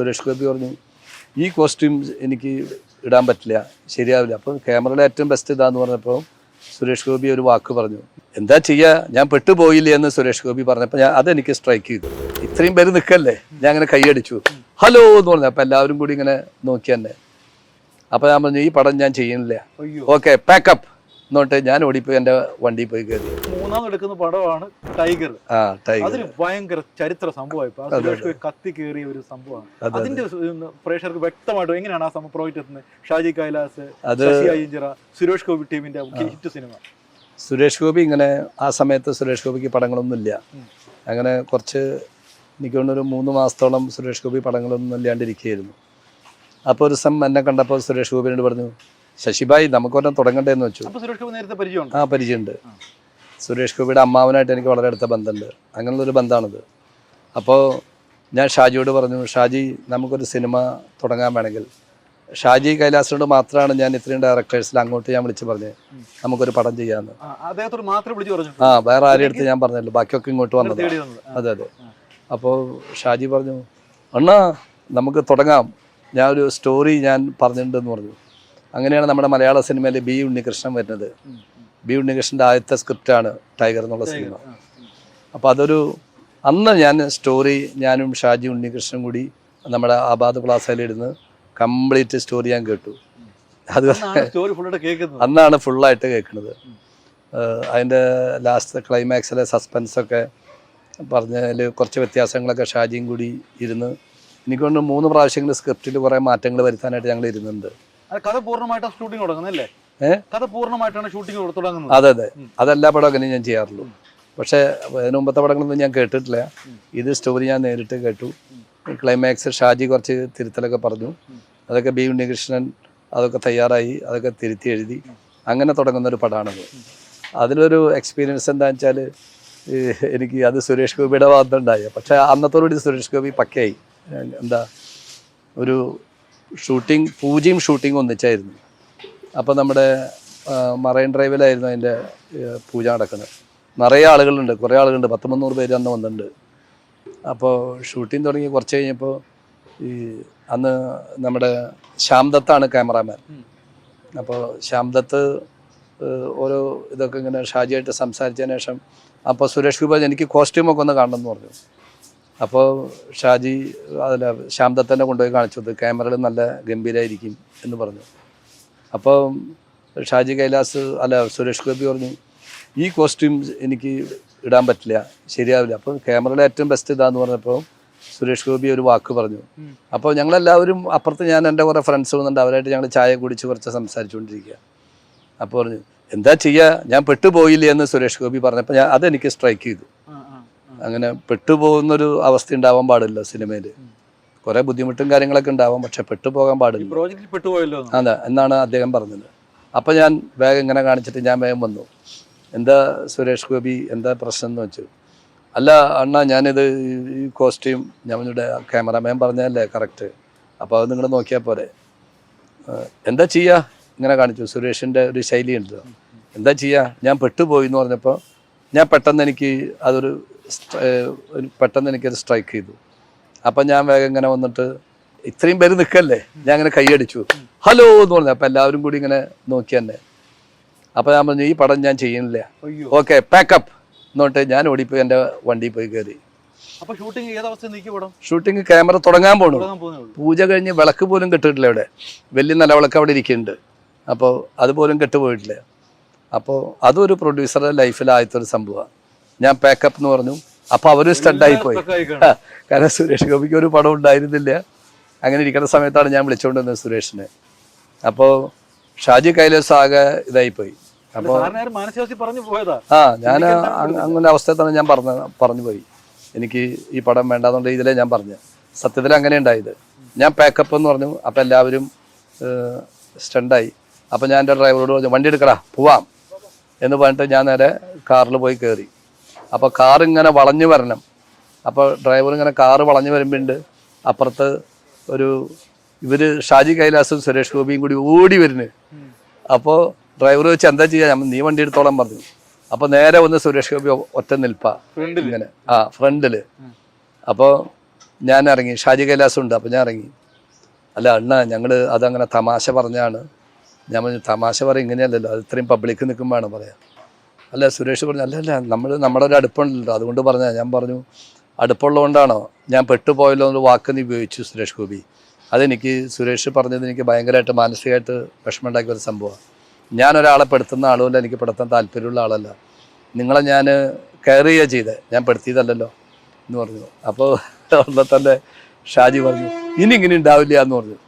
സുരേഷ് ഗോപി പറഞ്ഞു ഈ കോസ്റ്റ്യൂം എനിക്ക് ഇടാൻ പറ്റില്ല ശരിയാവില്ല. അപ്പം ക്യാമറയുടെ ഏറ്റവും ബെസ്റ്റ് ഇതാന്ന് പറഞ്ഞപ്പോൾ സുരേഷ് ഗോപി ഒരു വാക്ക് പറഞ്ഞു എന്താ ചെയ്യുക ഞാൻ പെട്ടുപോയില്ലേ? എന്ന് സുരേഷ് ഗോപി പറഞ്ഞപ്പോൾ ഞാൻ അതെനിക്ക് സ്ട്രൈക്ക് ചെയ്തു. ഇത്രയും പേര് നിൽക്കല്ലേ? ഞാൻ അങ്ങനെ കൈയടിച്ചു ഹലോ എന്ന് പറഞ്ഞു. അപ്പം എല്ലാവരും കൂടി ഇങ്ങനെ നോക്കി തന്നെ. അപ്പോൾ ഞാൻ പറഞ്ഞു ഈ പടം ഞാൻ ചെയ്യുന്നില്ല. ഓക്കെ പാക്കപ്പ് എന്നിട്ട് ഞാൻ ഓടിപ്പോയി എന്റെ വണ്ടിയിൽ പോയി കയറി. മൂന്നാം എടുക്കുന്ന പടമാണ് ടൈഗർ. ആ ടൈഗർ. അതിന് ഭയങ്കര ചരിത്ര സംഭവമായി. കത്തി കയറിയ ഒരു സംഭവമാണ്. അതെ, അതിന്റെ സു- പ്രേക്ഷകർക്ക് വ്യക്തമായിട്ടും എങ്ങനെയാണ് ആ സംഭവം പ്രോജക്റ്റ് എത്തുന്നത്? ഷാജി കൈലാസ് ശശി അയ്യഞ്ചിറ സുരേഷ് ഗോപി ടീമിന്റെ ഹിറ്റ് സിനിമ. സുരേഷ് ഗോപി ഇങ്ങനെ ആ സമയത്ത് സുരേഷ് ഗോപിക്ക് പടങ്ങളൊന്നും ഇല്ല. അങ്ങനെ കുറച്ച് എനിക്ക് മൂന്ന് മാസത്തോളം സുരേഷ് ഗോപി പടങ്ങളൊന്നും ഇല്ലാണ്ടിരിക്കുകയായിരുന്നു അപ്പോൾ ഒരു ദിവസം എന്നെ കണ്ടപ്പോൾ സുരേഷ് ഗോപിനോട് പറഞ്ഞു ശശിഭായ് നമുക്കൊരെണ്ണം തുടങ്ങണ്ടേ എന്ന് വെച്ചു. അപ്പൊ സുരേഷ് ഗോപി നേരത്തെ പരിചയമുണ്ട്. ആ പരിചയമുണ്ട്. സുരേഷ് ഗോപിയുടെ അമ്മാവനായിട്ട് എനിക്ക് വളരെ അടുത്ത ബന്ധമുണ്ട്. അങ്ങനെയുള്ളൊരു ബന്ധമാണിത് അപ്പോൾ ഞാൻ ഷാജിയോട് പറഞ്ഞു ഷാജി നമുക്കൊരു സിനിമ തുടങ്ങാൻ വേണമെങ്കിൽ ഷാജി കൈലാസിനോട് മാത്രമാണ് ഞാൻ ഇത്രയും ഡയറക്ടേഴ്സിൽ അങ്ങോട്ട് ഞാൻ വിളിച്ച് പറഞ്ഞത്. നമുക്കൊരു പടം ചെയ്യാമെന്ന് ആ, അദ്ദേഹത്തോട് മാത്രമേ വിളിച്ചു പറഞ്ഞു ആ വേറെ ആരും അടുത്ത് ഞാൻ പറഞ്ഞല്ലോ. ബാക്കിയൊക്കെ ഇങ്ങോട്ട് വന്നത്. അതെ അതെ. അപ്പോൾ ഷാജി പറഞ്ഞു അണ്ണാ നമുക്ക് തുടങ്ങാം. ഞാൻ ഒരു സ്റ്റോറി ഞാൻ പറഞ്ഞിട്ടുണ്ടെന്ന് പറഞ്ഞു. അങ്ങനെയാണ് നമ്മുടെ മലയാള സിനിമയിൽ ബി ഉണ്ണികൃഷ്ണൻ വരുന്നത്. ബി ഉണ്ണികൃഷ്ണന്റെ ആദ്യത്തെ സ്ക്രിപ്റ്റാണ് ടൈഗർ എന്നുള്ള സിനിമ. അപ്പോൾ അതൊരു അന്ന് ഞാൻ സ്റ്റോറി ഞാനും ഷാജി ഉണ്ണികൃഷ്ണൻ കൂടി നമ്മുടെ ആബാദ് പ്ലാസയിലിരുന്ന് കംപ്ലീറ്റ് സ്റ്റോറി ഞാൻ കേട്ടു. അത് അന്നാണ് ഫുള്ളായിട്ട് കേൾക്കുന്നത്. അതിന്റെ ലാസ്റ്റ് ക്ലൈമാക്സിലെ സസ്പെൻസൊക്കെ പറഞ്ഞതിൽ കുറച്ച് വ്യത്യാസങ്ങളൊക്കെ ഷാജിയും കൂടി ഇരുന്ന് എനിക്കൊണ്ട് മൂന്ന് പ്രാവശ്യങ്ങൾ സ്ക്രിപ്റ്റിൽ കുറേ മാറ്റങ്ങൾ വരുത്താനായിട്ട് ഞങ്ങൾ ഇരുന്നുണ്ട്. കഥ ഷൂട്ടിംഗ് കഥ പൂർണമായിട്ടാണ് ഷൂട്ടിംഗ് തുടങ്ങുന്നത്. അതെ അതെ. അതെല്ലാ പടം അങ്ങനെ ഞാൻ ചെയ്യാറുള്ളൂ. പക്ഷേ അതിന് മുമ്പത്തെ പടങ്ങളൊന്നും ഞാൻ കേട്ടിട്ടില്ല. ഇത് സ്റ്റോറി ഞാൻ നേരിട്ട് കേട്ടു. ക്ലൈമാക്സ് ഷാജി കുറച്ച് തിരുത്തലൊക്കെ പറഞ്ഞു. അതൊക്കെ ബി ഉണ്ണികൃഷ്ണൻ അതൊക്കെ തയ്യാറായി അതൊക്കെ തിരുത്തി എഴുതി. അങ്ങനെ തുടങ്ങുന്ന ഒരു പടമാണത് അതിലൊരു എക്സ്പീരിയൻസ് എന്താണെന്ന് വെച്ചാൽ എനിക്ക് അത് സുരേഷ് ഗോപിയുടെ ഭാഗത്ത് ഉണ്ടായി പക്ഷേ അന്നത്തോടുകൂടി സുരേഷ് ഗോപി പക്കയായി. എന്താ ഒരു ഷൂട്ടിംഗ് പൂജയും ഷൂട്ടിങ്ങും ഒന്നിച്ചായിരുന്നു. അപ്പോൾ നമ്മുടെ മറൈൻ ഡ്രൈവിലായിരുന്നു അതിന്റെ പൂജ നടക്കുന്നത്. നിറയെ ആളുകളുണ്ട് കുറേ ആളുകളുണ്ട് പത്ത് മുന്നൂറ് പേര് അന്ന് വന്നിട്ടുണ്ട്. അപ്പോൾ ഷൂട്ടിംഗ് തുടങ്ങി കുറച്ച് കഴിഞ്ഞപ്പോൾ ഈ അന്ന് നമ്മുടെ ശ്യാംദത്താണ് ക്യാമറാമാൻ. അപ്പോൾ ശ്യാംദത്ത് ഓരോ ഇതൊക്കെ ഇങ്ങനെ ഷാജിയായിട്ട് സംസാരിച്ചതിന് ശേഷം അപ്പോൾ സുരേഷ് ഗോപി എനിക്ക് കോസ്റ്റ്യൂമൊക്കെ ഒന്ന് കാണണം എന്ന് പറഞ്ഞു. അപ്പോൾ ഷാജി അതിൽ ശ്യാംദത്തനെ കൊണ്ടുപോയി കാണിച്ചത് ക്യാമറകൾ നല്ല ഗംഭീരമായിരിക്കും എന്ന് പറഞ്ഞു. അപ്പോൾ ഷാജി കൈലാസ് അല്ല സുരേഷ് ഗോപി പറഞ്ഞു ഈ കോസ്റ്റ്യൂം എനിക്ക് ഇടാൻ പറ്റില്ല ശരിയാവില്ല. അപ്പോൾ ക്യാമറയുടെ ഏറ്റവും ബെസ്റ്റ് ഇതാന്ന് പറഞ്ഞപ്പോൾ സുരേഷ് ഗോപി ഒരു വാക്ക് പറഞ്ഞു. അപ്പോൾ ഞങ്ങളെല്ലാവരും അപ്പുറത്ത് ഞാൻ എന്റെ കുറേ ഫ്രണ്ട്സ് വന്നിട്ടുണ്ട് അവരായിട്ട് ഞങ്ങൾ ചായ കുടിച്ച് കുറച്ച് സംസാരിച്ചുകൊണ്ടിരിക്കുക. അപ്പോൾ പറഞ്ഞു എന്താ ചെയ്യുക ഞാൻ പെട്ടുപോയില്ലേ? എന്ന് സുരേഷ് ഗോപി പറഞ്ഞപ്പോൾ ഞാൻ അതെനിക്ക് സ്ട്രൈക്ക് ചെയ്തു. അങ്ങനെ പെട്ടുപോകുന്നൊരു അവസ്ഥ ഉണ്ടാവാൻ പാടില്ല സിനിമയിൽ. കുറേ ബുദ്ധിമുട്ടും കാര്യങ്ങളൊക്കെ ഉണ്ടാവാം പക്ഷെ പെട്ടുപോകാൻ പാടില്ല. പ്രോജക്റ്റിൽ പെട്ടുപോയല്ലോ. അതെ എന്നാണ് അദ്ദേഹം പറഞ്ഞത്. അപ്പോൾ ഞാൻ വേഗം ഇങ്ങനെ കാണിച്ചിട്ട് ഞാൻ വേഗം വന്നു. എന്താ സുരേഷ് ഗോപി എന്താ പ്രശ്നം എന്ന് വെച്ചു? അല്ല അണ്ണാ ഞാനിത് ഈ കോസ്റ്റ്യൂം ഞമ്മളുടെ ക്യാമറാമാൻ പറഞ്ഞതല്ലേ കറക്റ്റ് അപ്പോൾ അത് നിങ്ങൾ നോക്കിയാൽ പോരെ. എന്താ ചെയ്യുക ഇങ്ങനെ കാണിച്ചു സുരേഷിന്റെ ഒരു ശൈലി ഉണ്ടല്ലോ. എന്താ ചെയ്യുക ഞാൻ പെട്ടുപോയി എന്ന് പറഞ്ഞപ്പോൾ ഞാൻ പെട്ടെന്ന് എനിക്ക് അതൊരു പെട്ടെന്ന് എനിക്കത് സ്ട്രൈക്ക് ചെയ്തു. അപ്പം ഞാൻ വേഗം ഇങ്ങനെ വന്നിട്ട് ഇത്രയും പേര് നിൽക്കല്ലേ? ഞാൻ ഇങ്ങനെ കൈയടിച്ചു. ഹലോ എന്ന് പറഞ്ഞു. അപ്പം എല്ലാവരും കൂടി ഇങ്ങനെ നോക്കി തന്നെ അപ്പം ഞാൻ പറഞ്ഞു ഈ പടം ഞാൻ ചെയ്യുന്നില്ല. ഓക്കെ പാക്കപ്പ് എന്നിട്ട് ഞാൻ ഓടിപ്പോയി എന്റെ വണ്ടിയിൽ പോയി കയറി. ഷൂട്ടിംഗ് ക്യാമറ തുടങ്ങാൻ പോണു. പൂജ കഴിഞ്ഞ് വിളക്ക് പോലും കെട്ടിട്ടില്ല ഇവിടെ. വലിയ നിലവിളക്ക് അവിടെ ഇരിക്കുന്നുണ്ട്. അപ്പോൾ അതുപോലും കെട്ടുപോയിട്ടില്ല. അപ്പോൾ അതൊരു പ്രൊഡ്യൂസറുടെ ലൈഫിൽ ആദ്യത്തെ ഒരു സംഭവമാണ്. ഞാൻ പാക്കപ്പ് എന്ന് പറഞ്ഞു. അപ്പൊ അവരും സ്റ്റണ്ടായി പോയി. കാരണം സുരേഷ് ഗോപിക്ക് ഒരു പടം ഉണ്ടായിരുന്നില്ല. അങ്ങനെ ഇരിക്കുന്ന സമയത്താണ് ഞാൻ വിളിച്ചുകൊണ്ടിരുന്നത് സുരേഷിനെ. അപ്പോൾ ഷാജി കൈലാസ് ആകെ ഇതായിപ്പോയി അപ്പോൾ ആ ഞാൻ അങ്ങനെ അവസ്ഥയിൽ തന്നെ ഞാൻ പറഞ്ഞ പറഞ്ഞു പോയി. എനിക്ക് ഈ പടം വേണ്ടാന്നുള്ള ഇതിലേ ഞാൻ പറഞ്ഞു. സത്യത്തിൽ അങ്ങനെ ഉണ്ടായത്. ഞാൻ പാക്കപ്പ് എന്ന് പറഞ്ഞു. അപ്പം എല്ലാവരും സ്റ്റണ്ടായി അപ്പം ഞാൻ എന്റെ ഡ്രൈവറോട് പറഞ്ഞു വണ്ടി എടുക്കടാ പോവാം. എന്ന് പറഞ്ഞിട്ട് ഞാൻ നേരെ കാറിൽ പോയി കയറി അപ്പോൾ കാർ ഇങ്ങനെ വളഞ്ഞു വരണം. അപ്പോൾ ഡ്രൈവർ ഇങ്ങനെ കാർ വളഞ്ഞു വരുമ്പോണ്ട്. അപ്പുറത്ത് ഒരു ഇവർ ഷാജി കൈലാസും സുരേഷ് ഗോപിയും കൂടി ഓടി വരുന്നു. അപ്പോൾ ഡ്രൈവർ വെച്ച് എന്താ ചെയ്യാ? നീ വണ്ടി എടുത്തോളം പറഞ്ഞു. അപ്പോൾ നേരെ വന്ന് സുരേഷ് ഗോപി ഒറ്റ നിൽപ്പ. ഫ്രണ്ടിൽ ഇങ്ങനെ. ആ ഫ്രണ്ടിൽ. അപ്പോൾ ഞാൻ ഇറങ്ങി. ഷാജി കൈലാസം ഉണ്ട്. അപ്പോൾ ഞാൻ ഇറങ്ങി. അല്ല അണ്ണ ഞങ്ങൾ അതങ്ങനെ തമാശ പറഞ്ഞാണ്. ഞാൻ പറഞ്ഞു തമാശ പറയും ഇങ്ങനെയല്ലല്ലോ. അത് ഇത്രയും പബ്ലിക്ക് നിൽക്കുമ്പോഴാണ് പറയാം. അല്ല സുരേഷ് പറഞ്ഞു അല്ല അല്ല നമ്മൾ നമ്മുടെ ഒരു അടുപ്പുണ്ടല്ലോ. അതുകൊണ്ട് പറഞ്ഞാൽ ഞാൻ പറഞ്ഞു അടുപ്പുള്ളതുകൊണ്ടാണോ? ഞാൻ പെട്ടുപോയല്ലോ എന്നൊരു വാക്ക് നീ ഉപയോഗിച്ചു സുരേഷ് ഗോപി. അതെനിക്ക് സുരേഷ് പറഞ്ഞത് എനിക്ക് ഭയങ്കരമായിട്ട് മാനസികമായിട്ട് വിഷമമുണ്ടാക്കിയ ഒരു സംഭവമാണ് ഞാൻ ഒരാളെ പെടുത്തുന്ന ആളുമല്ല എനിക്ക് പെടുത്താൻ താല്പര്യമുള്ള ആളല്ല. നിങ്ങളെ ഞാൻ കെയർ ചെയ്യുക ചെയ്തത് ഞാൻ പെടുത്തിയതല്ലല്ലോ എന്ന് പറഞ്ഞു. അപ്പോൾ അവിടെ തന്നെ ഷാജി പറഞ്ഞു ഇനി ഇങ്ങനെ ഉണ്ടാവില്ല എന്ന് പറഞ്ഞു.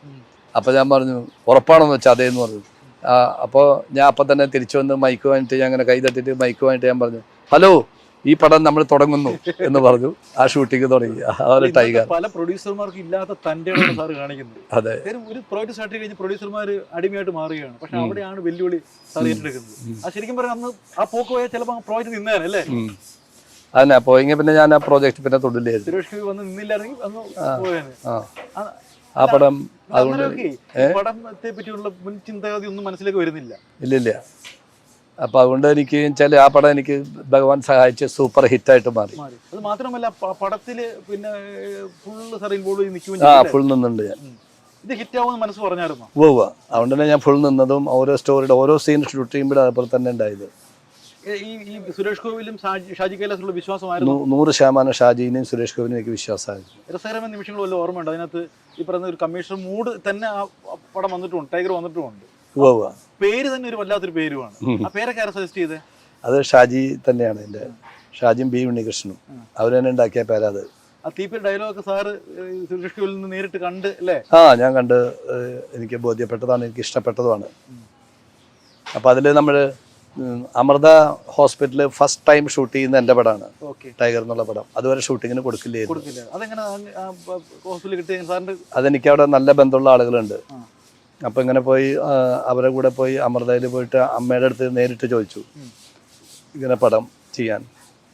അപ്പോൾ ഞാൻ പറഞ്ഞു ഉറപ്പാണെന്ന് വെച്ചാൽ അതേ എന്ന് പറഞ്ഞു. അപ്പോൾ ഞാൻ അപ്പം തന്നെ തിരിച്ചു വന്ന് മൈക്ക് വാങ്ങിയിട്ട് ഞാൻ അങ്ങനെ കൈ തട്ടിയിട്ട് മൈക്ക് വാങ്ങിയിട്ട് ഞാൻ പറഞ്ഞു ഹലോ ഈ പടം നമ്മൾ തുടങ്ങുന്നു എന്ന് പറഞ്ഞു ആ ഷൂട്ടിംഗ് തുടങ്ങി. ആ ടൈഗർ പല പ്രൊഡ്യൂസർമാർക്ക് ഇല്ലാത്ത തന്റെ സാർ കാണിക്കുന്നത്. അതെ. ഒരു പ്രോജക്ട് സ്റ്റാർട്ട് കഴിഞ്ഞ് പ്രൊഡ്യൂസർമാർ അടിമയായിട്ട് മാറുകയാണ്. പക്ഷെ അവിടെയാണ് വെല്ലുവിളി സാർ ഏറ്റെടുക്കുന്നത്. ആ ശരിക്കും പറഞ്ഞാൽ അന്ന് ആ പോക്ക് പോയാൽ ചിലപ്പോൾ ആ പ്രോജക്ട് നിന്നേനെ അല്ലേ. അതന്നെ പോയെങ്കിൽ പിന്നെ ഞാൻ ആ പ്രോജക്റ്റ് പിന്നെ തൊടില്ലായിരുന്നു. സുരേഷ് വന്ന് നിന്നില്ലായിരുന്നെങ്കിൽ അന്ന് പോയേനെ. ആ പടം അതുകൊണ്ട് പടത്തെ പറ്റിയുള്ള മുൻ ചിന്താഗതി ഒന്നും മനസ്സിലേക്ക് വരുന്നില്ല. ഇല്ല ഇല്ല അപ്പൊ അതുകൊണ്ട് എനിക്ക് വെച്ചാൽ ആ പടം എനിക്ക് ഭഗവാൻ സഹായിച്ച് സൂപ്പർ ഹിറ്റ് ആയിട്ട് മാറി. അത് മാത്രമല്ല പടത്തിൽ പിന്നെ ഫുള്ള് സാർ ഇൻവോൾവ് ചെയ്ത് ആ ഫുൾ നിന്നുണ്ട് ഞാൻ. ഇത് ഹിറ്റ് ആവുമെന്ന് മനസ്സ് പറഞ്ഞായിരുന്നോ? അതുകൊണ്ട് തന്നെ ഞാൻ ഫുൾ നിന്നതും ഓരോ സ്റ്റോറിയുടെ ഓരോ സീൻ ഷൂട്ട് ചെയ്യുമ്പോഴും അതുപോലെ തന്നെ ഉണ്ടായത്. ഈ ഈ സുരേഷ് ഗോവിലും ഷാജി കൈലാസുള്ള വിശ്വാസമായിരുന്നു? നൂറ് ശതമാനം ഷാജിനെയും സുരേഷ് ഗോവിലും എനിക്ക് വിശ്വാസമായിരുന്നു. രസകരമായ നിമിഷങ്ങൾ വല്ല ഓർമ്മയുണ്ട്? അതിനകത്ത് ഈ പറയുന്ന ഒരു കമ്മീഷണർ മൂഡ് തന്നെ ആ പടം വന്നിട്ടുണ്ട് ടൈഗർ വന്നിട്ടുമുണ്ട്. പേര് തന്നെ ഒരു വല്ലാത്തൊരു പേരുമാണ്. ആ പേരൊക്കെ ആരാ സജസ്റ്റ് ചെയ്തത് അത് ഷാജി തന്നെയാണ് എന്റെ. ഷാജിയും ബി ഉണ്ണികൃഷ്ണനും. അവർ തന്നെ ഉണ്ടാക്കിയ പേരാ അത്. ആ തീപ്പി ഡയലോഗൊക്കെ സാറ് സുരേഷ് ഗോവിൽ നിന്ന് നേരിട്ട് കണ്ട് അല്ലേ? ആ ഞാൻ കണ്ട് എനിക്ക് ബോധ്യപ്പെട്ടതാണ് എനിക്ക് ഇഷ്ടപ്പെട്ടതുമാണ്. അപ്പം അതിൽ നമ്മൾ അമൃത ഹോസ്പിറ്റലിൽ ഫസ്റ്റ് ടൈം ഷൂട്ട് ചെയ്യുന്ന എന്റെ പടമാണ്. ടൈഗർ എന്നുള്ള പടം. അതുവരെ ഷൂട്ടിങ്ങിന് കൊടുക്കില്ലായിരുന്നു. അതെനിക്ക് അവിടെ നല്ല ബന്ധമുള്ള ആളുകളുണ്ട്. അപ്പൊ ഇങ്ങനെ പോയി അവരെ കൂടെ പോയി അമൃതയിൽ പോയിട്ട് അമ്മയുടെ അടുത്ത് നേരിട്ട് ചോദിച്ചു. ഇങ്ങനെ പടം ചെയ്യാൻ.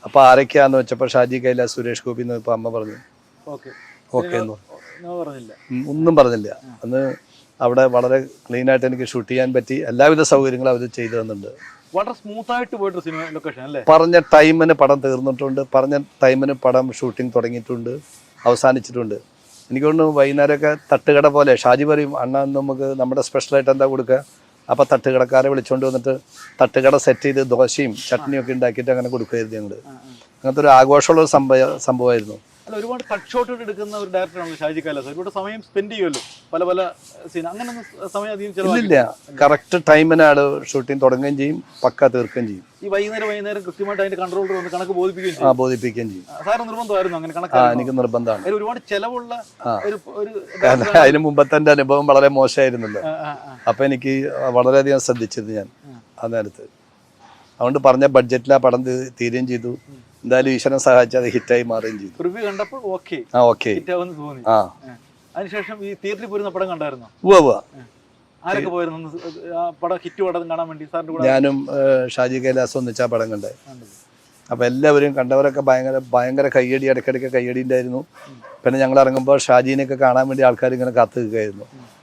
അപ്പോൾ ആരൊക്കെയാന്ന് വെച്ചപ്പോൾ ഷാജി കൈല സുരേഷ് ഗോപി എന്ന് ഇപ്പോൾ അമ്മ പറഞ്ഞു. ഓക്കെ. എന്ന് ഒന്നും പറഞ്ഞില്ല. അന്ന് അവിടെ വളരെ ക്ലീനായിട്ട് എനിക്ക് ഷൂട്ട് ചെയ്യാൻ പറ്റി. എല്ലാവിധ സൗകര്യങ്ങളും അവർ ചെയ്തു തന്നിട്ടുണ്ട്. വളരെ സ്മൂത്ത് ആയിട്ട് പോയിട്ട് സിനിമ ലൊക്കേഷൻ അല്ലേ? പറഞ്ഞ ടൈമിന് പടം തീർന്നിട്ടുണ്ട്. പറഞ്ഞ ടൈമിന് പടം ഷൂട്ടിംഗ് തുടങ്ങിയിട്ടുണ്ട്. അവസാനിച്ചിട്ടുണ്ട്. എനിക്ക് തോന്നുന്നു വൈകുന്നേരമൊക്കെ തട്ടുകട പോലെ ഷാജി പറയും അണ്ണ നമുക്ക് നമ്മുടെ സ്പെഷ്യലായിട്ട് എന്താ കൊടുക്കുക അപ്പോൾ തട്ടുകടക്കാരെ വിളിച്ചുകൊണ്ട് വന്നിട്ട് തട്ടുകട സെറ്റ് ചെയ്ത് ദോശയും ചട്നിയും ഒക്കെ ഉണ്ടാക്കിയിട്ട് അങ്ങനെ കൊടുക്കുമായിരുന്നു ഞങ്ങൾ. അങ്ങനത്തെ ഒരു ആഘോഷമുള്ള ഒരു സംഭവ സംഭവമായിരുന്നു. അല്ല ഒരുപാട് കട്ട് ഷോട്ടുകൾ എടുക്കുന്ന ഒരു ഡയറക്ടറാണ് ഷാജി കൈലാസ്. ഒരുപാട് സമയം സ്പെൻഡ് ചെയ്യുമല്ലോ. പല പല സീൻ അങ്ങനെ സമയം അധികം ചെലവില്ല കറക്റ്റ് ടൈമിനാണ് ഷൂട്ടിംഗ് തുടങ്ങുകയും ചെയ്യും പക്ക തീർക്കുകയും ചെയ്യും. ഈ വൈകുന്നേരം വൈകുന്നേരം കൃത്യമായിട്ട് അതിന്റെ കൺട്രോളർ വന്ന് കണക്ക് ബോധിപ്പിക്കുകയും ചെയ്യും. ബോധിപ്പിക്കുകയും ചെയ്യും. സാറ് നിർബന്ധമായിരുന്നു അങ്ങനെ കണക്ക് എനിക്ക് നിർബന്ധമാണ്. ഒരുപാട് ചെലവുള്ള ഒരു ഒരു അതിന് മുമ്പത്തെ തന്റെ അനുഭവം വളരെ മോശമായിരുന്നല്ലോ. അപ്പൊ എനിക്ക് വളരെയധികം ശ്രദ്ധിച്ചിരുന്നു ഞാൻ. ആ നേരത്ത്. അതുകൊണ്ട് പറഞ്ഞ ബഡ്ജറ്റിൽ ആ പടം തീരുകയും ചെയ്തു. എന്തായാലും ഈശ്വരൻ സഹായിച്ച് അത് ഹിറ്റായി മാറുകയും ചെയ്തു. റിവ്യൂ കണ്ടപ്പോൾ ഓക്കെ ആ ഓക്കെ തോന്നി. അതിനുശേഷം ഈ തിയേറ്ററിൽ പോയിരുന്ന പടം കണ്ടായിരുന്നു? ഉവ്വ ഉവ്വ. ആരൊക്കെ പോയിരുന്നു? അന്ന് ആ പടം ഹിറ്റ് പടം കാണാൻ വേണ്ടി സാറിന്റെ കൂടെ? ഞാനും ഷാജി കൈലാസ് ഒന്നിച്ചാ പടം കണ്ടത്. അപ്പം എല്ലാവരും കണ്ടവരൊക്കെ ഭയങ്കര ഭയങ്കര കയ്യടി ഇടയ്ക്കിടയ്ക്ക് കയ്യടി ഉണ്ടായിരുന്നു പിന്നെ ഞങ്ങൾ ഇറങ്ങുമ്പോൾ ഷാജീനെയൊക്കെ കാണാൻ വേണ്ടി ആൾക്കാർ ഇങ്ങനെ കാത്തു നിൽക്കുകയായിരുന്നു